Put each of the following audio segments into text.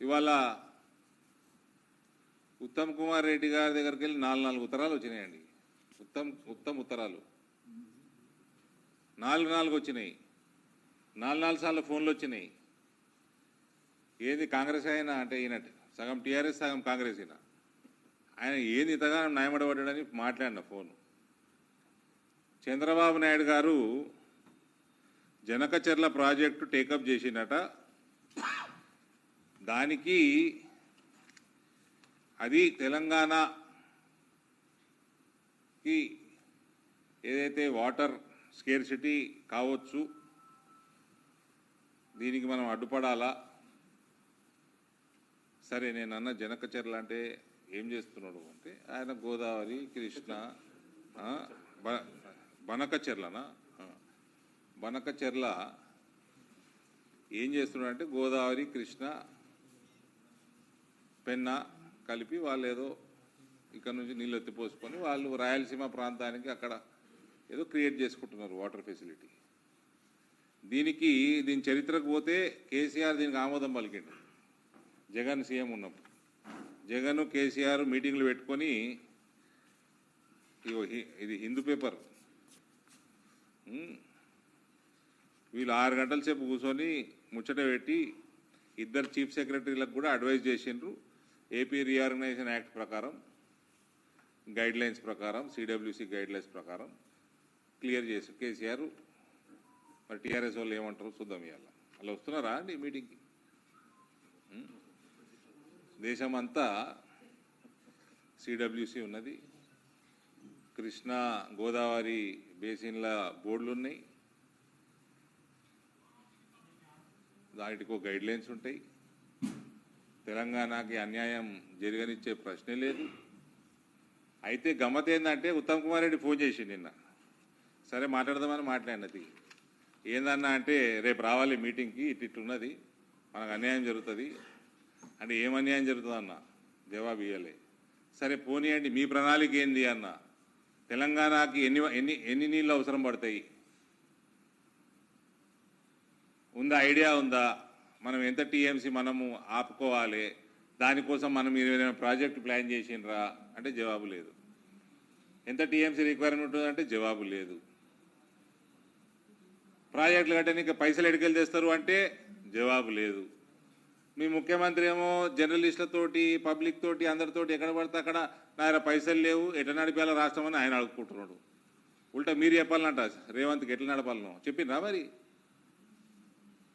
ఇవాళ ఉత్తమ్ కుమార్ రెడ్డి గారి దగ్గరికి వెళ్ళి నాలుగు నాలుగు ఉత్తరాలు వచ్చినాయండి. ఉత్తమ్ ఉత్తమ్ ఉత్తరాలు. నాలుగు నాలుగు వచ్చినాయి. నాలుగు నాలుగు సార్లు ఫోన్లు వచ్చినాయి. ఏది కాంగ్రెస్ అయినా అంటే ఈయన సగం టీఆర్ఎస్ సగం కాంగ్రెస్ అయినా ఆయన ఏది ఇంతగానో న్యాయమడబడ్డాడని మాట్లాడిన ఫోన్. చంద్రబాబు నాయుడు గారు జనకచర్ల ప్రాజెక్టు టేకప్ చేసిండట. దానికి అది తెలంగాణకి ఏదైతే వాటర్ స్కేర్సిటీ కావచ్చు దీనికి మనం అడ్డుపడాలా? సరే నేను అన్న జనకచర్ల అంటే ఏం చేస్తున్నాడు అంటే ఆయన గోదావరి కృష్ణ బనకచెర్లనా బనకచెర్ల ఏం చేస్తున్నాడు అంటే గోదావరి కృష్ణ పెన్న కలిపి వాళ్ళు ఏదో ఇక్కడ నుంచి నీళ్ళు ఎత్తిపోసుకొని వాళ్ళు రాయలసీమ ప్రాంతానికి అక్కడ ఏదో క్రియేట్ చేసుకుంటున్నారు వాటర్ ఫెసిలిటీ. దీనికి దీని చరిత్రకు పోతే కేసీఆర్ దీనికి ఆమోదం పలికిండు. జగన్ సీఎం ఉన్నప్పుడు. జగన్ కేసీఆర్ మీటింగ్లు పెట్టుకొని హి- ఇది హిందూ పేపర్. వీళ్ళు ఆరు గంటల సేపు కూర్చొని ముచ్చట పెట్టి ఇద్దరు చీఫ్ సెక్రటరీలకు కూడా అడ్వైజ్ చేసిండ్రు. ఏపీ రీఆర్గనైజేషన్ యాక్ట్ ప్రకారం గైడ్ లైన్స్ ప్రకారం సిడబ్ల్యూసి గైడ్ లైన్స్ ప్రకారం క్లియర్ చేసి కేసీఆర్ మరి టీఆర్ఎస్ వాళ్ళు ఏమంటారు చూద్దాం ఇవాళ. అలా వస్తున్నారా అండి మీటింగ్కి దేశమంతా సిడబ్ల్యూసి ఉన్నది. కృష్ణా గోదావరి బేసిన్ల బోర్డులు ఉన్నాయి. దానికి గైడ్ లైన్స్ ఉంటాయి. తెలంగాణకి అన్యాయం జరగనిచ్చే ప్రశ్నే లేదు. అయితే గమ్మత్ ఏంటంటే ఉత్తమ్ కుమార్ రెడ్డి ఫోన్ చేసి నిన్న. సరే మాట్లాడదామని మాట్లాడినది ఏందన్నా అంటే రేపు రావాలి మీటింగ్కి ఇటు మనకు అన్యాయం జరుగుతుంది. అంటే ఏం అన్యాయం జరుగుతుందన్న? జవాబు ఇవ్వలే సరే పోనీయండి మీ ప్రణాళిక ఏంది అన్న? తెలంగాణకి ఎన్ని ఎన్ని ఎన్ని నీళ్ళు అవసరం పడతాయి? ఉందా ఐడియా ఉందా? మనం ఎంత టీఎంసీ మనము ఆపుకోవాలి దానికోసం మనం మీరు ఏదైనా ప్రాజెక్ట్ ప్లాన్ చేసిండ్రా అంటే జవాబు లేదు. ఎంత టీఎంసీ రిక్వైర్మెంట్ ఉందంటే జవాబు లేదు. ప్రాజెక్టులు కట్టడానికి పైసలు ఎడికెళ్ళి తెస్తారు అంటే జవాబు లేదు. మీ ముఖ్యమంత్రి ఏమో జర్నలిస్టులతోటి పబ్లిక్ తోటి అందరితోటి ఎక్కడ పడితే అక్కడ నా పైసలు లేవు ఎట్లా నడిపేలా రాష్ట్రం అని ఆయన అడుగుకుంటున్నాడు ఉల్టా మీరు చెప్పాలంట రేవంత్కి ఎట్లా నడపాలనో? చెప్పిండ్రా మరి?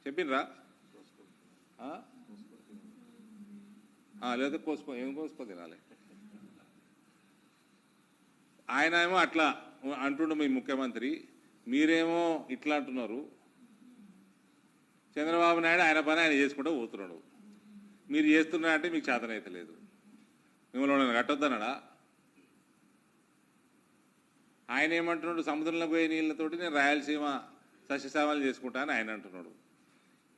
చెప్పిండ్రా? లేదా కోసుకో ఏం కోసుకో తినాలి? ఆయన ఏమో అట్లా అంటుండు మీ ముఖ్యమంత్రి మీరేమో ఇట్లా అంటున్నారు. చంద్రబాబు నాయుడు ఆయన పని ఆయన చేసుకుంటూ పోతున్నాడు. మీరు చేస్తున్నారంటే మీకు చేతనైతే లేదు. మిమ్మల్ని ఎవరైనా కట్టొద్దన్నాడా? ఆయన ఏమంటున్నాడు సముద్రంలో పోయే నీళ్ళతోటి నేను రాయలసీమ సస్యశామలు చేసుకుంటాను ఆయన అంటున్నాడు.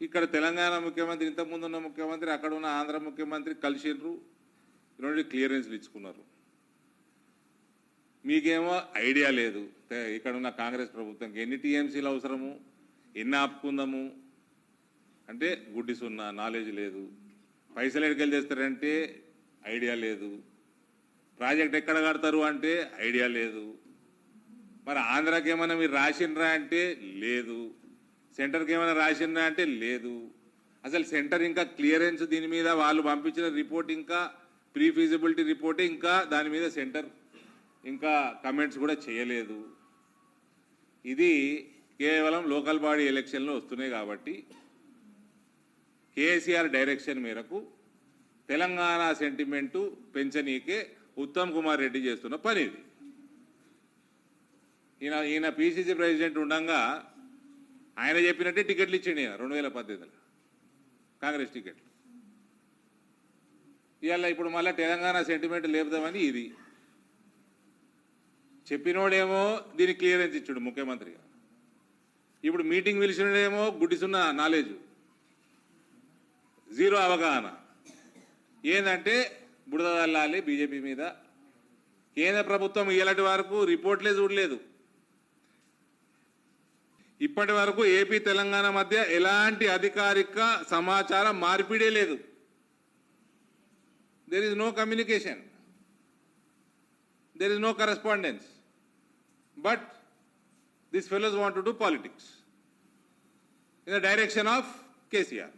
ఇక్కడ తెలంగాణ ముఖ్యమంత్రి ఇంతకుముందు ఉన్న ముఖ్యమంత్రి అక్కడ ఉన్న ఆంధ్ర ముఖ్యమంత్రి కలిసిండ్రు రెండు క్లియరెన్స్లు ఇచ్చుకున్నారు. మీకేమో ఐడియా లేదు. ఇక్కడ ఉన్న కాంగ్రెస్ ప్రభుత్వంకి ఎన్ని టీఎంసీలు అవసరము ఎన్ని ఆపుకుందాము? అంటే గుడ్డి సున్నా నాలెడ్జ్ లేదు. పైసలు ఎక్కడికి చేస్తారంటే ఐడియా లేదు. ప్రాజెక్ట్ ఎక్కడ కడతారు అంటే ఐడియా లేదు. మరి ఆంధ్రాకి ఏమైనా మీరు రాసిండ్రా అంటే లేదు. సెంటర్కి ఏమైనా రాసిందా అంటే లేదు. అసలు సెంటర్ ఇంకా క్లియరెన్స్ దీని మీద వాళ్ళు పంపించిన రిపోర్ట్ ఇంకా ప్రీ ఫీజిబిలిటీ ఇంకా దాని మీద సెంటర్ ఇంకా కమెంట్స్ కూడా చేయలేదు. ఇది కేవలం లోకల్ బాడీ ఎలక్షన్లు వస్తున్నాయి కాబట్టి కేసీఆర్ డైరెక్షన్ మేరకు తెలంగాణ సెంటిమెంటు పెంచనీకే ఉత్తమ్ కుమార్ రెడ్డి చేస్తున్న పని ఇది ఈయన ఈయన పిసిసి ప్రెసిడెంట్ ఉండగా ఆయన చెప్పినట్టే టికెట్లు ఇచ్చిండు ఈయన రెండు వేల పద్దెనిమిదిలో. కాంగ్రెస్ టికెట్లు. ఇవాళ ఇప్పుడు మళ్ళీ తెలంగాణ సెంటిమెంట్ లేపుదామని ఇది. చెప్పినోడేమో దీనికి క్లియరెన్స్ ఇచ్చాడు ముఖ్యమంత్రిగా ఇప్పుడు మీటింగ్ పిలిచినోడేమో గుడ్డిసున్న నాలెడ్జ్ జీరో అవగాహన. ఏంటంటే బుడదల్లాలి బీజేపీ మీద. కేంద్ర ప్రభుత్వం ఇలాంటి వరకు రిపోర్ట్లే చూడలేదు. ఇప్పటి వరకు ఏపీ తెలంగాణ మధ్య ఎలాంటి అధికారిక సమాచారం మార్పిడే లేదు. There is no communication there is no correspondence but this fellows want to do politics in the direction of KCR